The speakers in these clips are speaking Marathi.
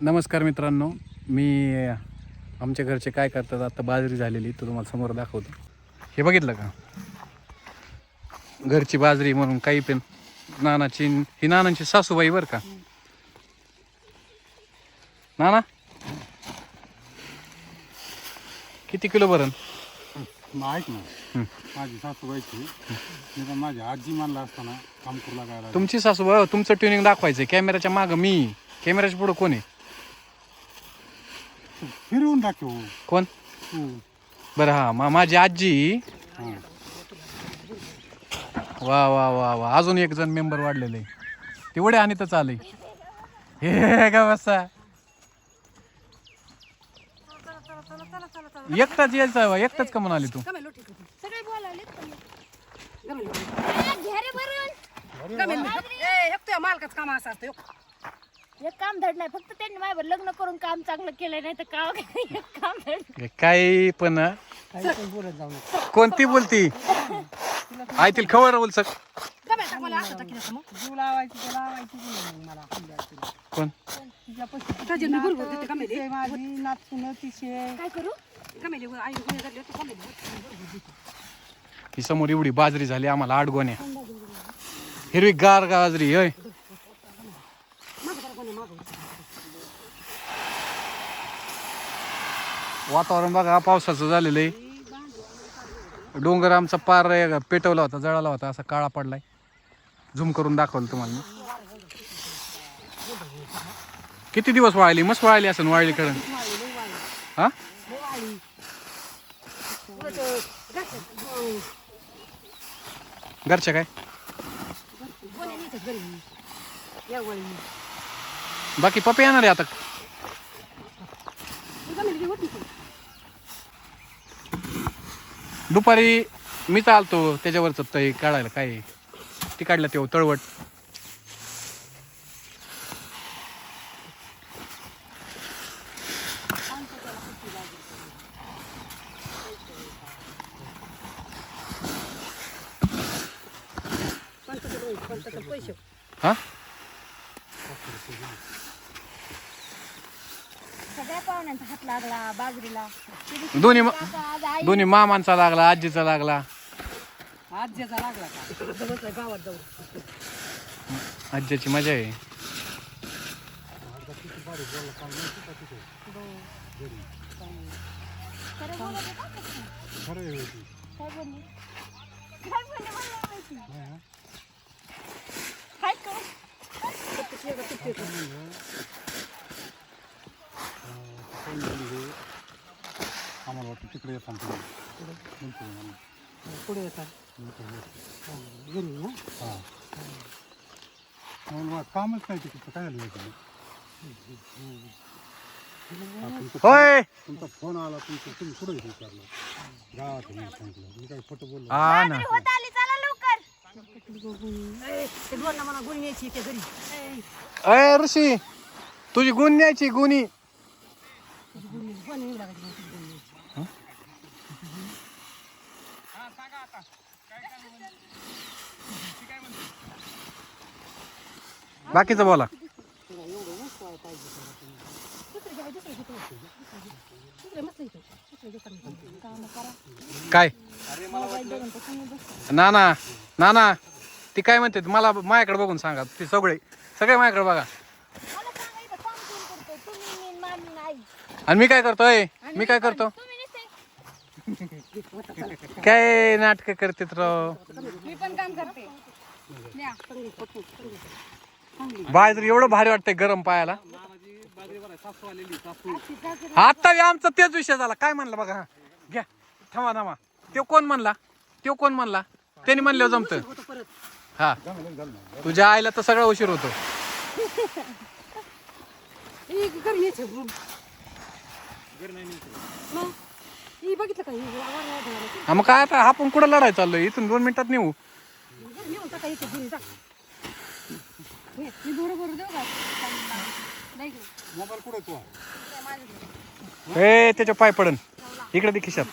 नमस्कार मित्रांनो मी आमच्या घरचे काय करतात आता बाजरी झालेली तो तुम्हाला समोर दाखवतो. हे बघितलं का? घरची बाजरी म्हणून काही पण नानाची ही नानांची सासूबाई बरं का? नाना? किती किलो भरण? ऐक ना. माझी सासूबाईची मी पण माझी आजी मानला असताना काम करू लागायला तुमची सासूबाई तुमचं ट्युनिंग दाखवायचं कॅमेऱ्याच्या मागं मी. कॅमेऱ्याच्या पुढं कोण आहे? फिरवून दाखव कोण? बरं हा मा माझी आजी. वा वा वा वा. अजून एक जण मेंबर वाढलेले. तेवढे आणि तर चालय हे का बसा? एकटाच यायचं एकटाच का म्हणाली तू. सगळे मालकाच काम असं असतं एक काम धड नाही फक्त त्यांनी माझ्यावर लग्न करून काम चांगलं केलं नाही तर काम एक काम धड काही पण कोणती बोलती? आयतील खबर बोल सक मला असं टाकीन असं मग. जीव लावायची तर लावायची की मला. कोण? का? तिचे माझी नातसून तिचे काय करू? आई गुन्हे होते ही समोर एवढी बाजरी झाली आम्हाला आठ गोण्या हिरवी गार बाजरी होय. वातावरण बघा पावसाचं झालेलं आहे. डोंगर आमचा पार पेटवला होता जळाला होता असा काळा पडलाय. झूम करून दाखवलं तुम्हाला किती दिवस वाळली? मस्त वाळली असं वाळली कडे हा? घरच्या काय? बाकी पप्पे येणार आहे आता. दुपारी मी चालतो त्याच्यावरच ते काढायला काय आहे? ती काढलं तेव्हा तळवट. हा? सगळ्या पाहुण्यांचा हात लागला बाजरीला. दोन्ही मा- आता आज आई दोन्ही मामांचा लागला आजीचा लागला. आज ज्याचा लागला का? गावात जाऊ आज्याची मजा आहे. खरं बोलत होता का? खरं आहे. होती काय बोलली. काय बोलली. पुढे येतात घरी ना हां म्हणून मला कामच नाही तिकडचं काय झालं होतं होय तुमचा फोन आला तुमचं तुम्ही विचारलं गावात सांगितलं मी काय खोटं बोललो हा ना बाजरी होत आली चला लवकर ते दोन ना मला गुन्हे न्यायची ते घरी अय ऋषी तुझी गुण न्यायची गुणी बाकीचं बोला. काय? ना ना ना ना ती काय म्हणते? मला माझ्याकडे बघून सांगा ती सगळे सगळे माझ्याकडे बघा. आणि मी काय करतोय? मी काय करतो? काय नाटक करतेत राव? मी पण काम करते. बाजरी एवढं भारी वाटतंय गरम पायाला. आता आमचा तेच विषय झाला. काय म्हणला बघा? हा. घ्या. थांबा थांबा. तो कोण म्हणला? तो कोण म्हणला? त्याने म्हणलं जमत. हा. तुझ्या आईला तर सगळा उशीर होतो. मग हा, मग काय आता आपण कुठं लढायला चाललोय? इथून दोन मिनिटात नेऊ हे, देऊ का नाही? मोबाईल कुठे तू ए त्याच्या पाय पडन इकडे दे खिशात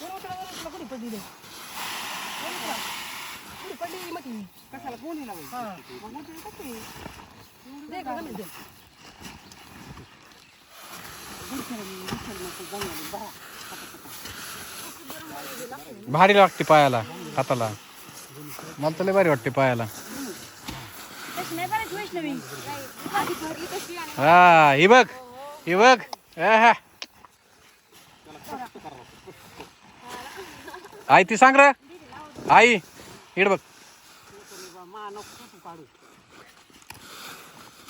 बरोबर तुला बरोबर तुला कुठे पडली नाही. बरोबर तुला. पडली मग ती. कशाला कोणी लावू हा. मग उचलून टाक की. दे का गं, दे. भारी लागते पायाला हाताला मला तर लय भारी वाटते पायाला हा ही बघ ही बघ. आई ती सांग र. आई इड बघ.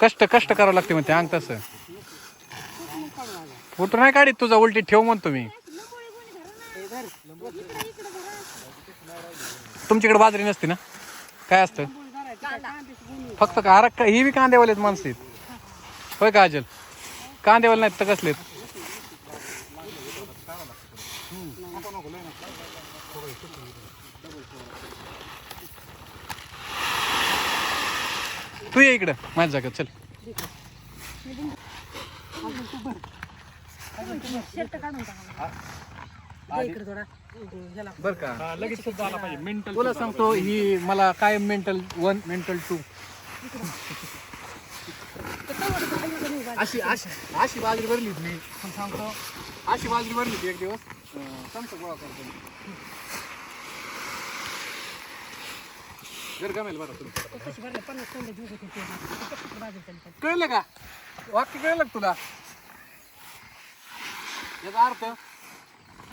कष्ट कष्ट करावं लागते म्हणते अंग तसं. फोटो नाही काढीत तुझा उलटी ठेव म्हणतो मी. तुमच्याकडे बाजरी नसते ना? काय असतं? फक्त का अरे का- ही बी कांदेवालेत माणसं आहेत. होय काजल कांदेवाले नाहीत तर कसलेत तू ये इकडं माझ्या जागेत चल. काढून बर का? लगेच पाहिजे. मेंटल तुला सांगतो ही मला काय मेंटल वन मेंटल टू अशी अशी अशी बाजरी भरली होती मी. पण सांगतो अशी बाजरी भरली होती एक दिवस. चमचा गोळा करतो. घर गमेल बरं तुला. कळलं का? वाक्य कळलं का तुला? याचा अर्थ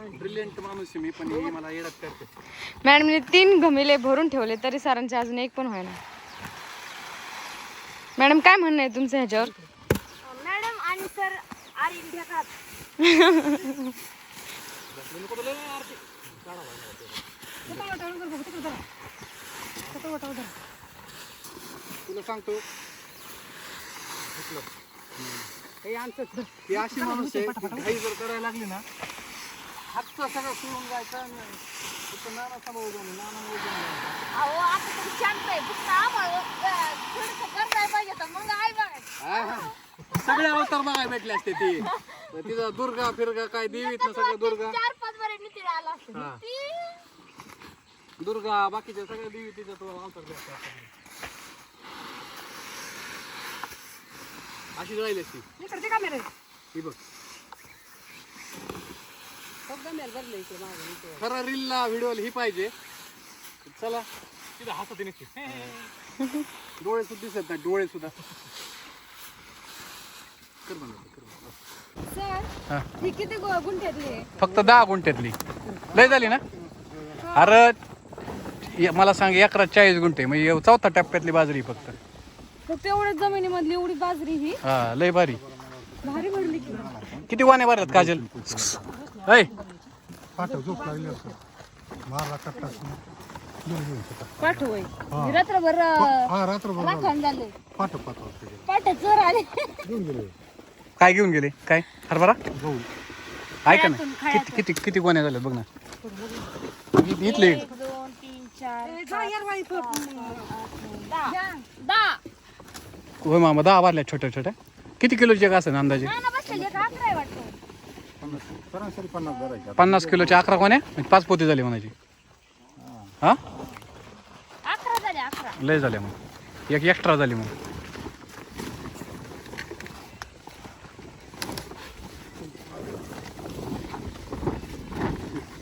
ब्रिलियंट माणूस आहे मी पण ही मला येडत करते. मॅडमने तीन घमिले भरून ठेवले तरी सरांचे अजून एक पण व्हायना मॅडम काय म्हणणं आहे तुमचं ह्याच्यावर? मॅडम आणि सर आर इंडिया का. तुला सांगतो. हे आमचं ही अशी माणूस आहे घाई जर करायला लागली ना हातचं सगळं जायचं आणि नाना सांभाळून जाणं, नाना मोजून जाणं. अहो आता तुम्ही शांत आहे फक्त आम्हाला थोडस करताय पाहिजे तर मग आई बघायचं. सगळे अवतार बघायला भेटले असते ती तिचा दुर्गा फिरगा काय देवीत ना सगळं दुर्गा चार पाच बरे नितीन आला असतो हा. नितीन. दुर्गा बाकीच्या सगळ्या देवी तिचा तो अवतार भेटले. अशी राहिली असती इकडे ते. ही बघ सगळं मेल भरलं इकडे मागं इकडे. खरा रीलला व्हिडिओला ही पाहिजे. चला. तिथं हसत नसते डोळे सुद्धा दिसत नाही डोळे सुद्धा. कर बंद, कर बंद. हा. सर ही. किती गुंठ्यातली? आहे फक्त दहा गुंठ्यातली. लय झाली ना? अरे ये- मला सांग एकरा चाळीस गुंठे म्हणजे चौथा टप्प्यातली बाजरी फक्त. फक्त एवढ्याच जमिनीमधली एवढी बाजरी ही? हा लय भारी. भारी भरली की. किती वाने भरल्यात काजल? ऐ. पाठव झोप लागली असं मारला कट्टा घेऊन घेऊन शकता पाठव होय. रात्रभर अं, हा रात्रभर राखण झाले पाठव पाठव तिकडे. पाठ चोर आले. घेऊन गेले. काय घेऊन गेले? काय? हरभरा? गहू. ऐका ना. किती किती किती गोण्या झाल्यात बघ ना. इ- इथले. एक दोन तीन चार दहा. दहा होय मामा दहा भरल्या छोट्या छोट्या. किती किलोचे का असेल अंदाजे? अकरा आहे वाटतं. सरासरी पन्नास पन्नास किलोच्या अकरा गोण्या म्हणजे पाच पोती झाली म्हणायची. हा? अकरा झाले अकरा. लय झाल्या मग. एक एक्स्ट्रा झाली मग.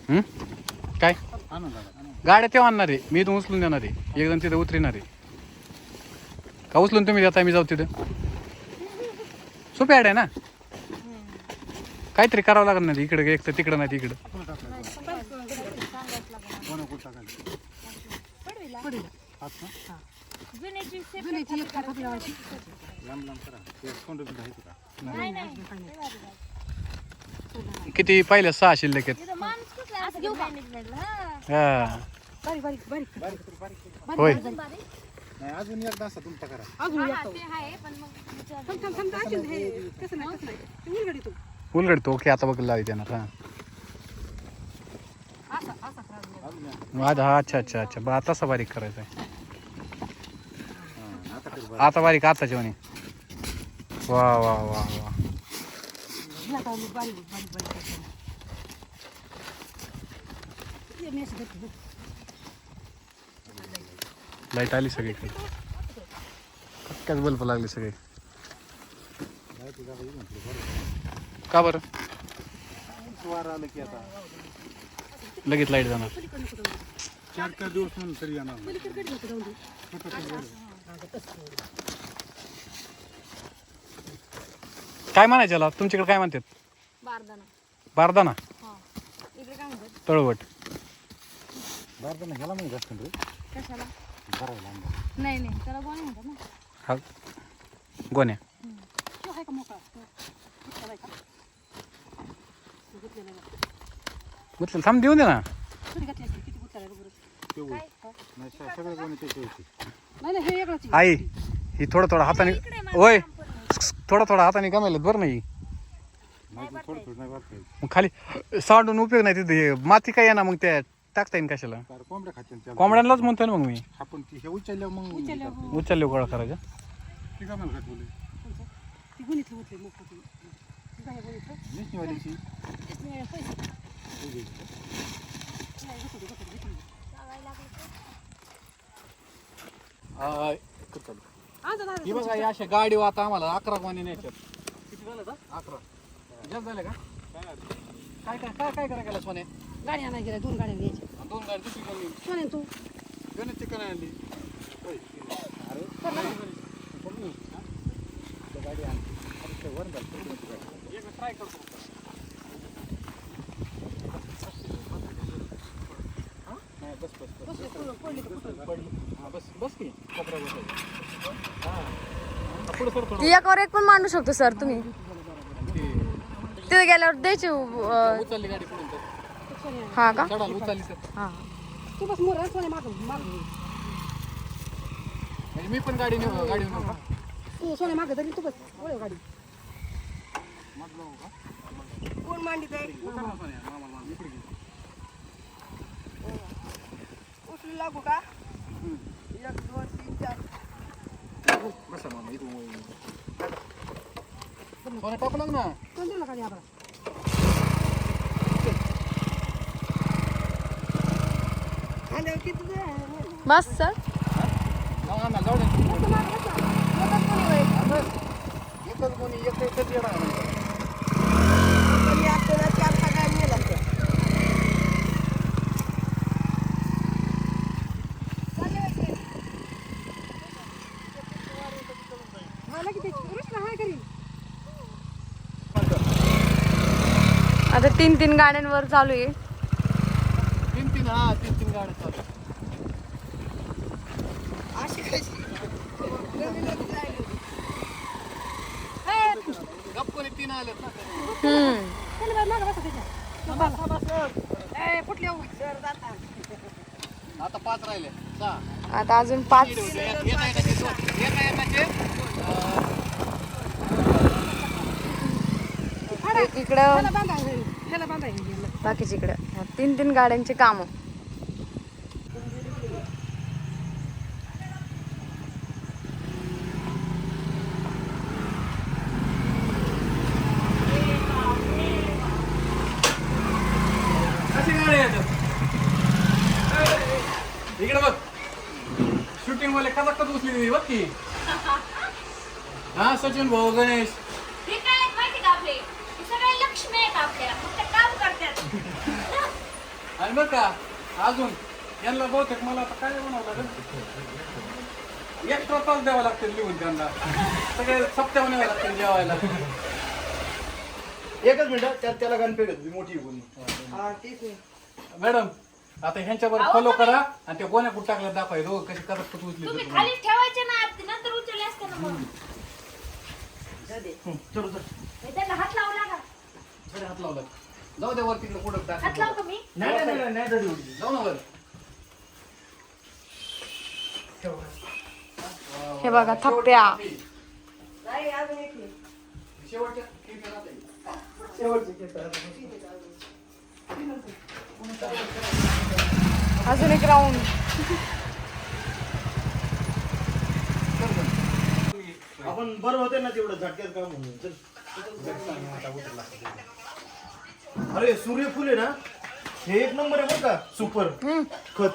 हम्म? काय? गाड्या तेव्हा आणणार आहे. मी इथून उचलून देणार आहे. एक जण तिथे उतरणार आहे. का उचलून तुम्ही देता मी जाऊ तिथं? सोपी ॲड आहे ना? काहीतरी करावं लागणार नाही इकडे एक तर तिकडं नाही तिकडं. किती पाहिलं? सहा शिल्लक आहेत. तिथं माणूस कुठला असं घेऊ मॅनेजमेंटला हा होय नाही अजून एकदा असं तुमचा करा अजून उलगड तो की ओके आता बघ लावी देणार हा. माझा हा अच्छा अच्छा अच्छा बरं आता तसा बारीक करायचा आहे. आता बारीक आता जेवणी. वा वा वा वा. लाइट आली सगळीकडे. कक्क्याच बल्ब लागले सगळे. का बरं? वारं आलं की आता. लगेच लाइट जाणार. चार चार दिवस म्हणून तरी येणार नाही. पलीकडे नको जाऊन दे. काय म्हणायचं याला? तुमच्याकडे काय म्हणतात? बारदाना बारदाना इकडे काय म्हणतात? तळवट. बरं तर ह्याला रे. कशाला? भरायला आंबा. नाही नाही. त्याला गोणे म्हणतात ना. हा. गोण्या. तो आहे का मोकळा? तो इतका नाही का? म्हटलं थांब देऊन दे ना. हे. आई ही थोडं थोडं हाताने ओय थोडं थोडं हाताने कमायला बरं नाही. नाही पण थोडं थोडं नाही वाटतं मग खाली सांडून उपयोग नाही तिथे. हे माती काय येणार मग त्या टाकता येईन कशाला? कोंबड्यांनाच म्हणतोय ना मग मी. आपण ती हे उचलल्यावर मग उचलल्यावर. उचलले गोळा करायचा? ती नाही. नाही, ही बघा या अशा गाडी आता आम्हाला अकरा कोणी न्यायच्यात झालं अकरा. जास्त झाले का? काय काय काय काय करायला सोने? गाडी आणायला गेल्या दोन गाड्या घ्यायच्या दोन गाडी दुसरी कोणी तू. गणेश चिकन आणली. ट्राय करतो. बस बस बस पडली हा बस बस की कपडा बसायचा हा पुढे सर थोडं एकावर एक पण मांडू शकतो सर तुम्ही. तिथे गेल्यावर द्यायची अं, उचलली गाडी पुढून तर हा का? चढाल उचलली हा. तू बस मोर सोने मागं म्हणजे मी पण गाडी नेऊ गाडी नेऊ का तू सोने तरी तू बस गाडी कोण मांडीत आहे? उचलू लागू का एक दोन तीन चार बसा मामा इथून सोनं टाकू लाग ना कोण दिलं खाली आपण बस सर जाऊ ना जाऊ दे एकच कोणी एक एकच येणार आहे. मला किती प्रश्न आहे घरी आता तीन तीन गाड्यांवर चालू आहे. तीन तीन हा तीन तीन गाड्या चालू तीन आले हम्म. फुटले आता पाच राहिले. सहा आता अजून पाच. एक इकडं. बाकीच्या इकडं. तीन तीन गाड्यांचे काम. इकडे बघ. शूटिंग वाले कसा कधी उचली बघ की हा सचिन भाऊ गणेश हे काय आहेत माहिती का आपले हे सगळे लक्ष्मी आहेत आपल्या फक्त काम करतात आणि बघ का अजून यांना बहुतेक मला आता काय म्हणावं लागेल? एक्स्ट्रा तास द्यावा लागतील लिहून त्यांना. सगळे सप्त्या म्हणावे लागतील जेवायला. एकच मिनिट त्यात त्याला गणपे घेतो मोठी गुन्ही मॅडम आता ह्यांच्यावर फॉलो करा आणि ते कोण्या कुठं टाकलं दाखवाय दोघं कशी करत कुठं उचली तुम्ही तर खाली ठेवायचे ना नंतर उचलले असते ना मग. हे त्यांना हात लावला का. हात लावला जाऊ दे वर तिकडे कुठं नाही नाही, नाही जाऊ ना हे बघा, थप्प्या. अजून एक राऊंड आपण बरं होते ना तेवढं झटक्यात काम म्हणून चल. अरे सूर्यफुल आहे ना? हे एक नंबर आहे बरं का? सुपर. खत.